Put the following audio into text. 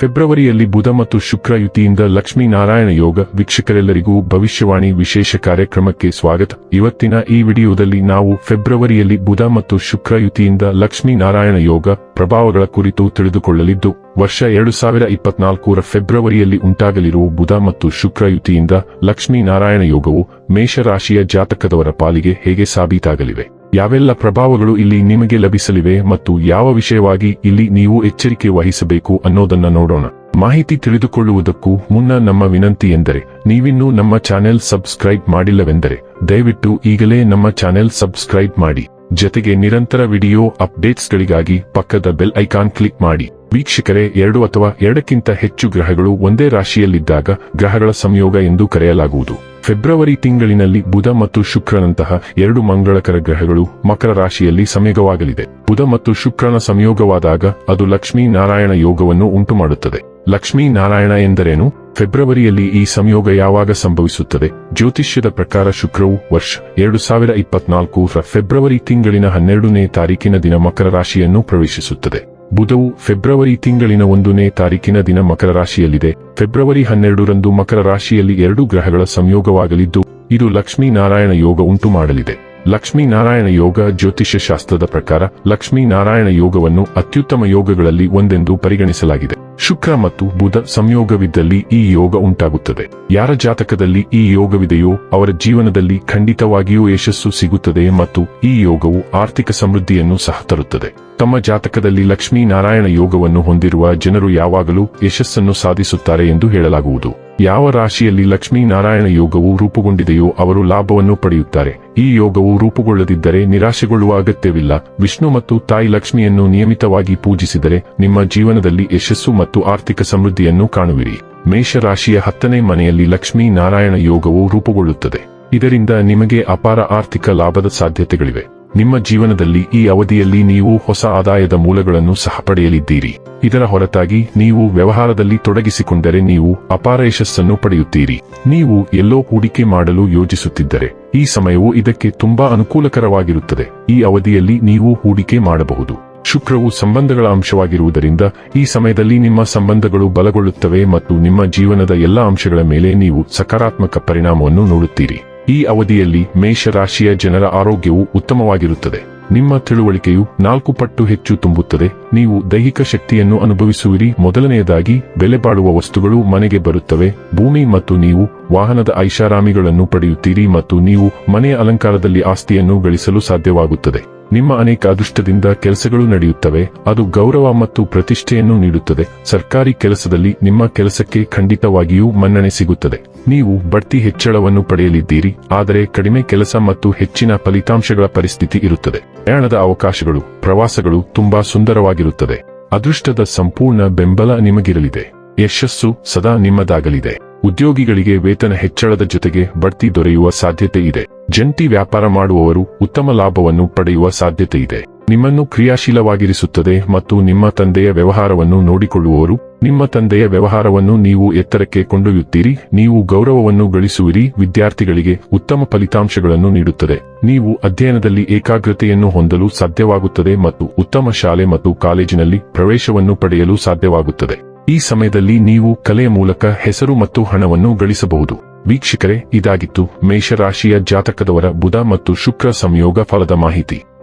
ಫೆಬ್ರವರಿಯಲ್ಲಿ ಬುಧ ಮತ್ತು ಶುಕ್ರ ಯುತಿಯಿಂದ ಲಕ್ಷ್ಮೀನಾರಾಯಣ ಯೋಗ ವೀಕ್ಷಕರೆಲ್ಲರಿಗೂ ಭವಿಷ್ಯವಾಣಿ ವಿಶೇಷ ಕಾರ್ಯಕ್ರಮಕ್ಕೆ ಸ್ವಾಗತ. ಇವತ್ತಿನ ಈ ವಿಡಿಯೋದಲ್ಲಿ ನಾವು ಫೆಬ್ರವರಿಯಲ್ಲಿ ಬುಧ ಮತ್ತು ಶುಕ್ರ ಯುತಿಯಿಂದ ಲಕ್ಷ್ಮೀನಾರಾಯಣ ಯೋಗ ಪ್ರಭಾವಗಳ ಕುರಿತು ತಿಳಿದುಕೊಳ್ಳಲಿದ್ದು, ವರ್ಷ ಎರಡು ಸಾವಿರ ಇಪ್ಪತ್ನಾಲ್ಕರ ಫೆಬ್ರವರಿಯಲ್ಲಿ ಉಂಟಾಗಲಿರುವ ಬುಧ ಮತ್ತು ಶುಕ್ರ ಯುತಿಯಿಂದ ಲಕ್ಷ್ಮೀನಾರಾಯಣ ಯೋಗವು ಮೇಷರಾಶಿಯ ಜಾತಕದವರ ಪಾಲಿಗೆ ಹೇಗೆ ಸಾಬೀತಾಗಲಿವೆ? ಯಾವೆಲ್ಲ ಪ್ರಭಾವಗಳು ಇಲ್ಲಿ ನಿಮಗೆ ಲಭಿಸಲಿವೆ ಮತ್ತು ಯಾವ ವಿಷಯವಾಗಿ ಇಲ್ಲಿ ನೀವು ಎಚ್ಚರಿಕೆ ವಹಿಸಬೇಕು ಅನ್ನೋದನ್ನ ನೋಡೋಣ. ಮಾಹಿತಿ ತಿಳಿದುಕೊಳ್ಳುವುದಕ್ಕೂ ಮುನ್ನ ನಮ್ಮ ವಿನಂತಿ ಎಂದರೆ, ನೀವಿನ್ನೂ ನಮ್ಮ ಚಾನೆಲ್ ಸಬ್ಸ್ಕ್ರೈಬ್ ಮಾಡಿಲ್ಲವೆಂದರೆ, ದಯವಿಟ್ಟು ಈಗಲೇ ನಮ್ಮ ಚಾನೆಲ್ ಸಬ್ಸ್ಕ್ರೈಬ್ ಮಾಡಿ. ಜತೆಗೆ ನಿರಂತರ ವಿಡಿಯೋ ಅಪ್ಡೇಟ್ಸ್ಗಳಿಗಾಗಿ ಪಕ್ಕದ ಬೆಲ್ ಐಕಾನ್ ಕ್ಲಿಕ್ ಮಾಡಿ. ವೀಕ್ಷಕರೇ, ಎರಡು ಅಥವಾ ಎರಡಕ್ಕಿಂತ ಹೆಚ್ಚು ಗ್ರಹಗಳು ಒಂದೇ ರಾಶಿಯಲ್ಲಿದ್ದಾಗ ಗ್ರಹಗಳ ಸಂಯೋಗ ಎಂದು ಕರೆಯಲಾಗುವುದು. ಫೆಬ್ರವರಿ ತಿಂಗಳಿನಲ್ಲಿ ಬುಧ ಮತ್ತು ಶುಕ್ರನಂತಹ ಎರಡು ಮಂಗಳಕರ ಗ್ರಹಗಳು ಮಕರ ರಾಶಿಯಲ್ಲಿ ಸಂಯೋಗವಾಗಲಿದೆ ಬುಧ ಮತ್ತು ಶುಕ್ರನ ಸಂಯೋಗವಾದಾಗ ಅದು ಲಕ್ಷ್ಮೀ ನಾರಾಯಣ ಯೋಗವನ್ನು ಉಂಟುಮಾಡುತ್ತದೆ. ಲಕ್ಷ್ಮೀ ನಾರಾಯಣ ಎಂದರೇನು? ಫೆಬ್ರವರಿಯಲ್ಲಿ ಈ ಸಂಯೋಗ ಯಾವಾಗ ಸಂಭವಿಸುತ್ತದೆ? ಜ್ಯೋತಿಷ್ಯದ ಪ್ರಕಾರ ಶುಕ್ರವು ವರ್ಷ ಎರಡು ಸಾವಿರ ಇಪ್ಪತ್ನಾಲ್ಕು ಫೆಬ್ರವರಿ ತಿಂಗಳಿನ ಹನ್ನೆರಡನೇ ತಾರೀಕಿನ ದಿನ ಮಕರ ರಾಶಿಯನ್ನು ಪ್ರವೇಶಿಸುತ್ತದೆ. ಬುಧವು ಫೆಬ್ರವರಿ ತಿಂಗಳಿನ ಒಂದನೇ ತಾರೀಕಿನ ದಿನ ಮಕರ ರಾಶಿಯಲ್ಲಿದೆ. ಫೆಬ್ರವರಿ ಹನ್ನೆರಡರಂದು ಮಕರ ರಾಶಿಯಲ್ಲಿ ಎರಡು ಗ್ರಹಗಳ ಸಂಯೋಗವಾಗಲಿದ್ದು, ಇದು ಲಕ್ಷ್ಮೀನಾರಾಯಣ ಯೋಗ ಉಂಟು ಮಾಡಲಿದೆ ಲಕ್ಷ್ಮೀ ನಾರಾಯಣ ಯೋಗ ಜ್ಯೋತಿಷ್ಯ ಶಾಸ್ತ್ರದ ಪ್ರಕಾರ ಲಕ್ಷ್ಮೀ ನಾರಾಯಣ ಯೋಗವನ್ನು ಅತ್ಯುತ್ತಮ ಯೋಗಗಳಲ್ಲಿ ಒಂದೆಂದು ಪರಿಗಣಿಸಲಾಗಿದೆ. ಶುಕ್ರ ಮತ್ತು ಬುಧ ಸಂಯೋಗವಿದ್ದಲ್ಲಿ ಈ ಯೋಗ ಉಂಟಾಗುತ್ತದೆ. ಯಾರ ಜಾತಕದಲ್ಲಿ ಈ ಯೋಗವಿದೆಯೋ ಅವರ ಜೀವನದಲ್ಲಿ ಖಂಡಿತವಾಗಿಯೂ ಯಶಸ್ಸು ಸಿಗುತ್ತದೆ ಮತ್ತು ಈ ಯೋಗವು ಆರ್ಥಿಕ ಸಮೃದ್ಧಿಯನ್ನು ಸಹ ತರುತ್ತದೆ. ತಮ್ಮ ಜಾತಕದಲ್ಲಿ ಲಕ್ಷ್ಮೀ ನಾರಾಯಣ ಯೋಗವನ್ನು ಹೊಂದಿರುವ ಜನರು ಯಾವಾಗಲೂ ಯಶಸ್ಸನ್ನು ಸಾಧಿಸುತ್ತಾರೆ ಎಂದು ಹೇಳಲಾಗುವುದು. ಯಾವ ರಾಶಿಯಲ್ಲಿ ಲಕ್ಷ್ಮೀ ನಾರಾಯಣ ಯೋಗವು ರೂಪುಗೊಂಡಿದೆಯೋ ಅವರು ಲಾಭವನ್ನು ಪಡೆಯುತ್ತಾರೆ. ಈ ಯೋಗವು ರೂಪುಗೊಳ್ಳದಿದ್ದರೆ ನಿರಾಶೆಗೊಳ್ಳುವ ಅಗತ್ಯವಿಲ್ಲ. ವಿಷ್ಣು ಮತ್ತು ತಾಯಿ ಲಕ್ಷ್ಮಿಯನ್ನು ನಿಯಮಿತವಾಗಿ ಪೂಜಿಸಿದರೆ ನಿಮ್ಮ ಜೀವನದಲ್ಲಿ ಯಶಸ್ಸು ಮತ್ತು ಆರ್ಥಿಕ ಸಮೃದ್ಧಿಯನ್ನು ಕಾಣುವಿರಿ. ಮೇಷರಾಶಿಯ ಹತ್ತನೇ ಮನೆಯಲ್ಲಿ ಲಕ್ಷ್ಮೀ ನಾರಾಯಣ ಯೋಗವು ರೂಪುಗೊಳ್ಳುತ್ತದೆ. ಇದರಿಂದ ನಿಮಗೆ ಅಪಾರ ಆರ್ಥಿಕ ಲಾಭದ ಸಾಧ್ಯತೆಗಳಿವೆ. ನಿಮ್ಮ ಜೀವನದಲ್ಲಿ ಈ ಅವಧಿಯಲ್ಲಿ ನೀವು ಹೊಸ ಆದಾಯದ ಮೂಲಗಳನ್ನು ಸಹ ಪಡೆಯಲಿದ್ದೀರಿ. ಇದರ ಹೊರತಾಗಿ ನೀವು ವ್ಯವಹಾರದಲ್ಲಿ ತೊಡಗಿಸಿಕೊಂಡರೆ ನೀವು ಅಪಾರ ಯಶಸ್ಸನ್ನು ಪಡೆಯುತ್ತೀರಿ. ನೀವು ಎಲ್ಲೋ ಹೂಡಿಕೆ ಮಾಡಲು ಯೋಜಿಸುತ್ತಿದ್ದರೆ, ಈ ಸಮಯವು ಇದಕ್ಕೆ ತುಂಬಾ ಅನುಕೂಲಕರವಾಗಿರುತ್ತದೆ. ಈ ಅವಧಿಯಲ್ಲಿ ನೀವು ಹೂಡಿಕೆ ಮಾಡಬಹುದು. ಶುಕ್ರವು ಸಂಬಂಧಗಳ ಅಂಶವಾಗಿರುವುದರಿಂದ, ಈ ಸಮಯದಲ್ಲಿ ನಿಮ್ಮ ಸಂಬಂಧಗಳು ಬಲಗೊಳ್ಳುತ್ತವೆ ಮತ್ತು ನಿಮ್ಮ ಜೀವನದ ಎಲ್ಲಾ ಅಂಶಗಳ ಮೇಲೆ ನೀವು ಸಕಾರಾತ್ಮಕ ಪರಿಣಾಮವನ್ನು ನೋಡುತ್ತೀರಿ. ಈ ಅವಧಿಯಲ್ಲಿ ಮೇಷರಾಶಿಯ ಜನರ ಆರೋಗ್ಯವು ಉತ್ತಮವಾಗಿರುತ್ತದೆ. ನಿಮ್ಮ ತಿಳುವಳಿಕೆಯು ನಾಲ್ಕು ಪಟ್ಟು ಹೆಚ್ಚು ತುಂಬುತ್ತದೆ. ನೀವು ದೈಹಿಕ ಶಕ್ತಿಯನ್ನು ಅನುಭವಿಸುವಿರಿ. ಮೊದಲನೆಯದಾಗಿ, ಬೆಲೆ ಬಾಳುವ ವಸ್ತುಗಳು ಮನೆಗೆ ಬರುತ್ತವೆ. ಭೂಮಿ ಮತ್ತು ನೀವು ವಾಹನದ ಐಷಾರಾಮಿಗಳನ್ನು ಪಡೆಯುತ್ತೀರಿ ಮತ್ತು ನೀವು ಮನೆಯ ಅಲಂಕಾರದಲ್ಲಿ ಆಸ್ತಿಯನ್ನು ಗಳಿಸಲು ಸಾಧ್ಯವಾಗುತ್ತದೆ. ನಿಮ್ಮ ಅನೇಕ ಅದೃಷ್ಟದಿಂದ ಕೆಲಸಗಳು ನಡೆಯುತ್ತವೆ. ಅದು ಗೌರವ ಮತ್ತು ಪ್ರತಿಷ್ಠೆಯನ್ನು ನೀಡುತ್ತದೆ. ಸರ್ಕಾರಿ ಕೆಲಸದಲ್ಲಿ ನಿಮ್ಮ ಕೆಲಸಕ್ಕೆ ಖಂಡಿತವಾಗಿಯೂ ಮನ್ನಣೆ ಸಿಗುತ್ತದೆ. ನೀವು ಬಡ್ತಿ ಹೆಚ್ಚಳವನ್ನು ಪಡೆಯಲಿದ್ದೀರಿ, ಆದರೆ ಕಡಿಮೆ ಕೆಲಸ ಮತ್ತು ಹೆಚ್ಚಿನ ಫಲಿತಾಂಶಗಳ ಪರಿಸ್ಥಿತಿ ಇರುತ್ತದೆ. ಪ್ರಯಾಣದ ಅವಕಾಶಗಳು, ಪ್ರವಾಸಗಳು ತುಂಬಾ ಸುಂದರವಾಗಿರುತ್ತದೆ. ಅದೃಷ್ಟದ ಸಂಪೂರ್ಣ ಬೆಂಬಲ ನಿಮಗಿರಲಿದೆ. ಯಶಸ್ಸು ಸದಾ ನಿಮ್ಮದಾಗಲಿದೆ. ಉದ್ಯೋಗಿಗಳಿಗೆ ವೇತನ ಹೆಚ್ಚಳದ ಜೊತೆಗೆ ಬಡ್ತಿ ದೊರೆಯುವ ಸಾಧ್ಯತೆ ಇದೆ. ಜಂಟಿ ವ್ಯಾಪಾರ ಮಾಡುವವರು ಉತ್ತಮ ಲಾಭವನ್ನು ಪಡೆಯುವ ಸಾಧ್ಯತೆ ಇದೆ. ನಿಮ್ಮನ್ನು ಕ್ರಿಯಾಶೀಲವಾಗಿರಿಸುತ್ತದೆ ಮತ್ತು ನಿಮ್ಮ ತಂದೆಯ ವ್ಯವಹಾರವನ್ನು ನೋಡಿಕೊಳ್ಳುವವರು, ನಿಮ್ಮ ತಂದೆಯ ವ್ಯವಹಾರವನ್ನು ನೀವು ಎತ್ತರಕ್ಕೆ ಕೊಂಡೊಯ್ಯುತ್ತೀರಿ, ನೀವು ಗೌರವವನ್ನು ಗಳಿಸುವಿರಿ, ವಿದ್ಯಾರ್ಥಿಗಳಿಗೆ ಉತ್ತಮ ಫಲಿತಾಂಶಗಳನ್ನು ನೀಡುತ್ತದೆ. ನೀವು ಅಧ್ಯಯನದಲ್ಲಿ ಏಕಾಗ್ರತೆಯನ್ನು ಹೊಂದಲು ಸಾಧ್ಯವಾಗುತ್ತದೆ ಮತ್ತು ಉತ್ತಮ ಶಾಲೆ ಮತ್ತು ಕಾಲೇಜಿನಲ್ಲಿ ಪ್ರವೇಶವನ್ನು ಪಡೆಯಲು ಸಾಧ್ಯವಾಗುತ್ತದೆ. ಈ ಸಮಯದಲ್ಲಿ ನೀವು ಕಲೆಯ ಮೂಲಕ ಹೆಸರು ಮತ್ತು ಹಣವನ್ನು ಗಳಿಸಬಹುದು. ವೀಕ್ಷಕರೇ, ಇದಾಗಿತ್ತು ಮೇಷರಾಶಿಯ ಜಾತಕದವರ ಬುಧ ಮತ್ತು ಶುಕ್ರ ಸಂಯೋಗ ಫಲದ ಮಾಹಿತಿ.